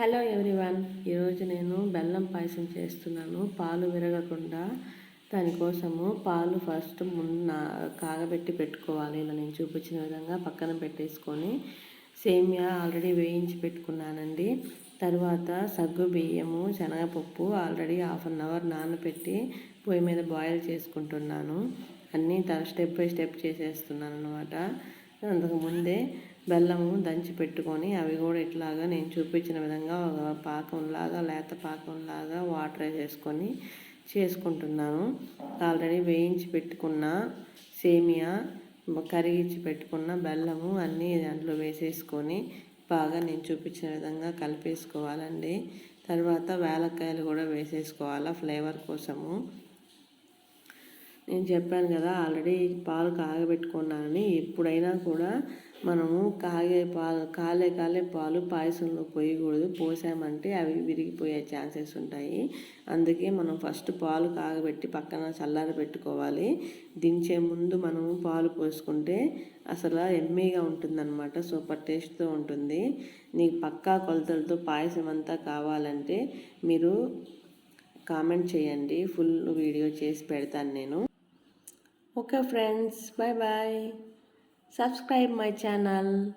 Hello everyone. ఈరోజు నేను బెల్లం పాయసం చేస్తున్నాను. పాలు విరగకుండా దానికోసము పాలు ఫస్ట్ ముందు కాగబెట్టి పెట్టుకోవాలి. ఇలా నేను చూపించిన విధంగా పక్కన పెట్టేసుకొని సేమియా ఆల్రెడీ వేయించి పెట్టుకున్నానండి. తర్వాత సగ్గు బియ్యము శనగపప్పు ఆల్రెడీ హాఫ్ అన్ అవర్ నానబెట్టి పొయ్యి మీద బాయిల్ చేసుకుంటున్నాను. అన్నీ స్టెప్ బై స్టెప్ చేసేస్తున్నాను అనమాట అంతకుముందే బెల్లము దంచి పెట్టుకొని అవి కూడా ఇట్లాగా నేను చూపించిన విధంగా ఒక పాకంలాగా లేత పాకంలాగా వాటర్ వేసేసుకొని చేసుకుంటున్నాను. ఆల్రెడీ వేయించి పెట్టుకున్న సేమియా కరిగించి పెట్టుకున్న బెల్లము అన్నీ దాంట్లో వేసేసుకొని బాగా నేను చూపించిన విధంగా కలిపేసుకోవాలండి. తర్వాత వేలక్కాయలు కూడా వేసేసుకోవాలా ఫ్లేవర్ కోసము. నేను చెప్పాను కదా ఆల్రెడీ పాలు కాగబెట్టుకున్నానని. ఎప్పుడైనా కూడా మనము కాగే పాలు కాలే కాలే పాలు పాయసంలో పోయకూడదు. పోసామంటే అవి విరిగిపోయే ఛాన్సెస్ ఉంటాయి. అందుకే మనం ఫస్ట్ పాలు కాగబెట్టి పక్కన చల్లారి పెట్టుకోవాలి. దించే ముందు మనము పాలు పోసుకుంటే అసలు ఎమ్మీగా ఉంటుందన్నమాట. సూపర్ టేస్ట్తో ఉంటుంది. నీకు పక్కా కొలతలతో పాయసం అంతా కావాలంటే మీరు కామెంట్ చేయండి. ఫుల్ వీడియో చేసి పెడతాను నేను. Okay friends, bye bye. Subscribe my channel.